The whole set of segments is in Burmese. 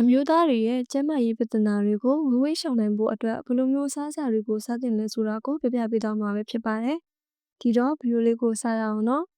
အမျိုးသားတွေရဲ့ကျန်းမာရေးပြဿနာတွေကိုဝေဝေးရှောင်နိုင်ဖို့အတွက်ဘယ်လိုမျိုးစားစရာတွေကိုစားသင့်လဲဆိုတာကိုပြပြပေးသွားမှာပဲဖြစ်ပါတယ်။ဒီတော့ဗီဒီယိုလေးကိုစရအောင်နော်။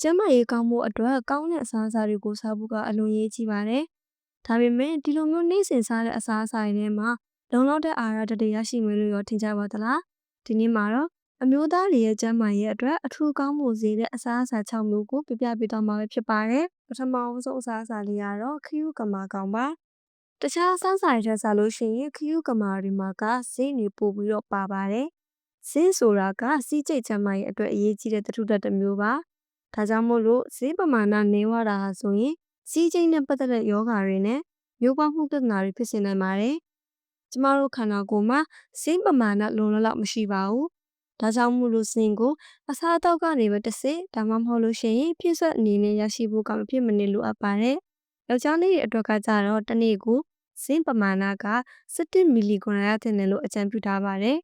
ကျန်းမာရေးကောင်းဖို့အတွက်ကောင်းတဲ့အစားအစာတွေကိုစားဖို့ကအလွန်ရေးကြီးပါတယ်။ဒါပေမဲ့ဒီလိုမျိုးနေ့စဉ်စားတဲ့အစားအစာတွေထဲမှာလုံလောက်တဲ့အာဟာရဓာတ်တွေရရှိမယ်လို့ရောထင်ကြပါသလား။ဒီနေ့မှာတော့ အမျိုးသားတွေရဲ့ကျန်းမာရေးအတွက်အထူးကောင်းဖို့စေတဲ့အစားအစာ6မျိုးကိုပြပြပေးသွားမှာပဲဖြစ်ပါတယ်။ပထမအဆုံးအစားအစာလေးကတော့ခရူးကမာကောင်ပါ။တခြားအစားအစာတွေထက်စားလို့ရှိရင်ခရူးကမာတွေမှာကဈေးနေပို့ပြီးတော့ပါပါတယ်။ဈေးဆိုတာကစီးကျိတ်ကျန်းမာရေးအတွက်အရေးကြီးတဲ့သတ္ထုဓာတ်တစ်မျိုးပါ။ဒါကြောင့်မို့လို့ဈေးပမာဏနည်းဝတာဟာဆိုရင်စီးကျိတ်နဲ့ပတ်သက်တဲ့ယောဂါတွေနဲ့မျိုးပေါင်းမှုပြဿနာတွေဖြစ်စေနိုင်ပါတယ်။ကျမတို့ခန္ဓာကိုယ်မှာဈေးပမာဏလုံလောက်မရှိပါဘူး။ ဒါကြောင့်မို့လို့စင်ကိုအစားအသောက်ကနေပဲတစ်စစ်ဒါမှမဟုတ်လို့ရှိရင်ပြည့်စွက်အနေနဲ့ရရှိဖို့ကမဖြစ်မနေလိုအပ်ပါတယ်။ယောက်ျားလေးတွေအတွက်ကကြတော့တစ်နေ့ကိုဇင်းပမာဏက17မီလီဂရမ်ရတဲ့နယ်လို့အကြံပြုထားပါတယ်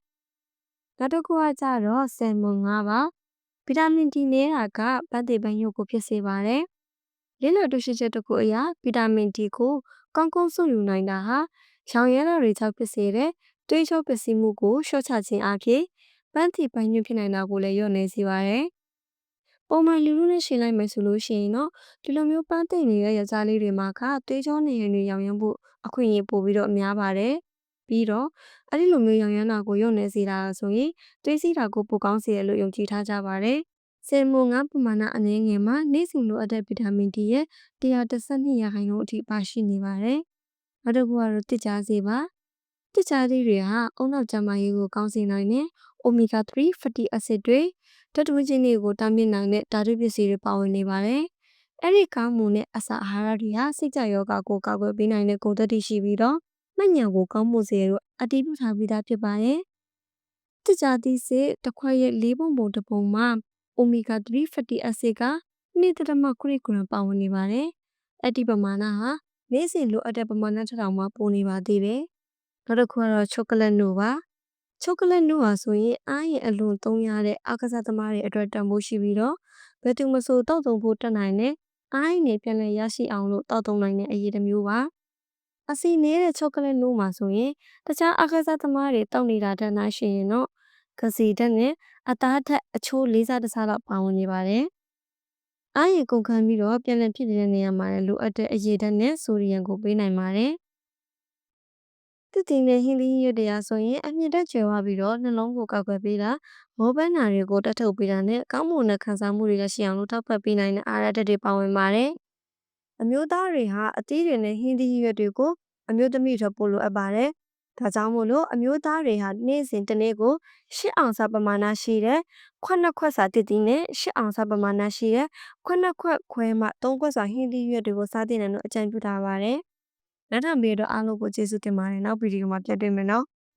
။နောက်တစ်ခုကကြတော့ဆယ်မွန်5ပါ။ဗီတာမင် D နေတာကဗတ်သေးပန်းရုပ်ကိုဖြစ်စေပါတယ်။လင်းလတွေ့ရှိချက်တစ်ခုအရဗီတာမင် D ကိုကောင်းကောင်းစုယူနိုင်တာဟာရောင်ရမ်းတာတွေကြောင့်ဖြစ်စေတဲ့တွေးချောပစ္စည်းမှုကိုလျှော့ချခြင်းအပြင် ပန်းတီပန်းညွန့်ဖြစ်နိုင်တာကိုလည်းလျော့နေစေပါတယ်။ပုံမှန်လူလူနဲ့ရှင်လိုက်မယ်ဆိုလို့ရှိရင်တော့ဒီလိုမျိုးပန်းတိတ်နေတဲ့ယောက်ျားလေးတွေမှာကသွေးကြောနေရင်တွေရောင်ရမ်းဖို့အခွင့်အရေးပိုပြီးတော့များပါတယ်။ပြီးတော့အဲ့ဒီလိုမျိုးရောင်ရမ်းတာကိုလျော့နေစေတာဆိုရင်သွေးစီးတာကိုပိုကောင်းစေရလို့ယုံကြည်ထားကြပါတယ်။ဆယ်မိုငါပမာဏအနည်းငယ်မှာနေ့စဉ်လိုအပ်တဲ့ဗီတာမင် D ရဲ့112ရာခိုင်နှုန်းအထိပါရှိနေပါတယ်။နောက်တစ်ခုကတော့တစ်ကြားစေပါ။ တစ်ကြားသေးတွေဟာအုံနောက်ကျန်းမာရေးကိုကောင်းစေနိုင်တဲ့ omega 3 fatty acid တွေဓာတ်တဝင်းချင်းတွေကိုတားမြစ်နိုင်တဲ့ဓာတုပစ္စည်းတွေပါဝင်နေပါတယ်။အဲ့ဒီကောင်းမှုနဲ့အစာအာဟာရတွေဟာစိတ်ကြယောဂကိုကာကွယ်ပေးနိုင်တဲ့ဂုဏ်သတ္တိရှိပြီးတော့မှတ်ဉာဏ်ကိုကောင်းမှုစေလို့အတည်ပြုထားပြီးသားဖြစ်ပါတယ်။တစ်ကြသည့်စစ်တစ်ခွက်ရဲ့၄ပုံပုံတစ်ပုံမှာ omega 3 fatty acid က2.9 g ပါဝင်နေပါတယ်။အဲ့ဒီပမာဏဟာနေ့စဉ်လိုအပ်တဲ့ပမာဏထက်တောင်မှပိုနေပါသေးတယ်။ နောက်တစ်ခုကတော့ချိုကလက်နိုပါချိုကလက်နိုဟာဆိုရင်အားရင်အလွန်သုံးရတဲ့အားကစားသမားတွေအတွက်တန်ဖိုးရှိပြီးတော့ဘယ်သူမဆိုတောက်သုံးဖို့တက်နိုင်တဲ့အားရင်တွေပြန်လည်ရရှိအောင်လို့တောက်သုံးနိုင်တဲ့အရေးတစ်မျိုးပါအစီနေတဲ့ချိုကလက်နိုမှာဆိုရင်တခြားအားကစားသမားတွေတောက်နေတာတက်နိုင်ရှင်ရင်တော့ကစီတက်နဲ့အသားထက်အချိုးလေးစားတစားလောက်ပါဝင်နေပါတယ်အားရကုန်ခံပြီးတော့ပြန်လည်ဖြစ်နေတဲ့နေရာမှာလည်းလိုအပ်တဲ့အရေးဓာတ်နဲ့ဆိုဒီယမ်ကိုပေးနိုင်ပါတယ် တစ်တင်နဲ့ဟင်းသီးရွက်တရားဆိုရင်အမြင့်တက်ကျွယ်ဝပြီးတော့နှလုံးကိုကောက်ွယ်ပေးတာမောပန်းနာတွေကိုတတ်ထုတ်ပေးတာနဲ့ကောင်းမွန်တဲ့ခံစားမှုတွေရရှိအောင်လို့ထောက်ပံ့ပေးနိုင်တဲ့အားရတဲ့တွေပါဝင်ပါတယ်။အမျိုးသားတွေဟာအသီးတွေနဲ့ဟင်းသီးရွက်တွေကိုအမျိုးသမီးတွေပို့လိုအပ်ပါတယ်။ဒါကြောင့်မို့လို့အမျိုးသားတွေဟာနေ့စဉ်တစ်နေ့ကို၈အောင်စာပမာဏရှိတဲ့ခွက်နှစ်ခွက်စာတစ်သီးနဲ့၈အောင်စာပမာဏရှိတဲ့ခွက်နှစ်ခွက်ခွဲမှ၃ခွက်စာဟင်းသီးရွက်တွေကိုစားသင့်တယ်လို့အကြံပြုထားပါတယ်။ လက်ထံပေးတော့အားလုံးကိုကျေးဇူးတင်ပါတယ်နောက်ဗီဒီယိုမှာပြန်တွေ့မယ်နော်